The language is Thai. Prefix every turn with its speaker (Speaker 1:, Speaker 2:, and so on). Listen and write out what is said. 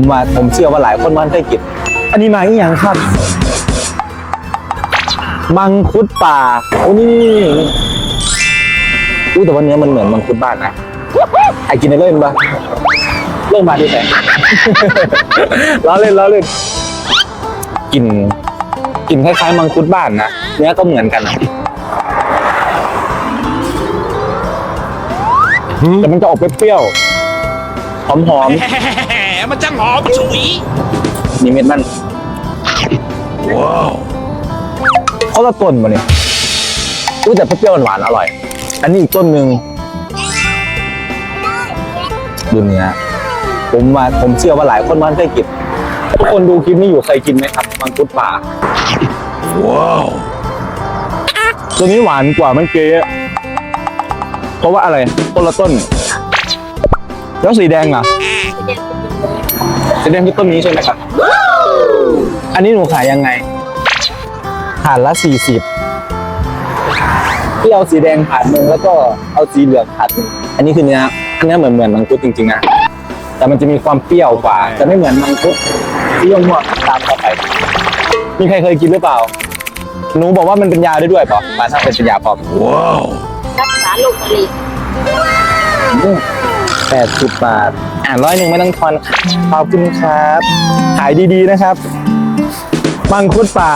Speaker 1: ผมมาผมเชื่อว่าหลายคนมันเคยกินอันนี้มาอีกอย่างครับ มังคุดป่าโอ้นี่นี่นี่นี่อู้แต่ว่าเนื้อมันเหมือนมังคุดบ้านนะไอ้กินได้เลยมั้ยปะเรื่องมาดีแต่ล้อเล่นล้อเล่นกลิ่นกลิ่นคล้ายๆมังคุดบ้านนะเนื้อก็เหมือนกันนะแต่มันจะออกเปรี้ยวๆหอม
Speaker 2: แห มมันจะหอมฉุย
Speaker 1: ๆนี่เม็ดมัน
Speaker 2: ว้าว
Speaker 1: เขาละต้นมาเนี่ยอู้แต่เปรี้ยวๆหวานๆอร่อย อันนี้อีกต้นหนึ่งดูเนื้อผมมาผมเชื่อว่าหลายคนมันเคยกินทุกคนดูคลิปนี้อยู่เคยกินไหมครับมังคุดป่า
Speaker 2: ว้าว
Speaker 1: ตัวนี้หวานกว่าเมื่อกี้เพราะว่าอะไรต้นละต้น แล้วสีแดงอะ สีแดงคือต้นนี้ใช่ไหมครับ อันนี้หนูขายยังไงถาดละสี่สิบที่เอาสีแดงถาดหนึ่งแล้วก็เอาสีเหลืองถาดหนึ่งอันนี้คือเนื้อเนื้อเหมือนเหมือนมังคุดจริงๆนะ แต่มันจะมีความเปรี้ยวกว่า จะไม่เหมือนมังคุดที่ยงหัวตามเข้าไป มีใครเคยกินหรือเปล่า หนูบอกว่ามันเป็นยาได้ด้วยเปล่ามาถ้าเป็นยาปลอม
Speaker 2: ว้าว
Speaker 3: รักษาโรคมะเร็ง
Speaker 1: แปดสิบบาท อ่านร้อยหนึ่งไม่ต้องทอนขอบคุณครับ ขายดีๆนะครับ มังคุดป่า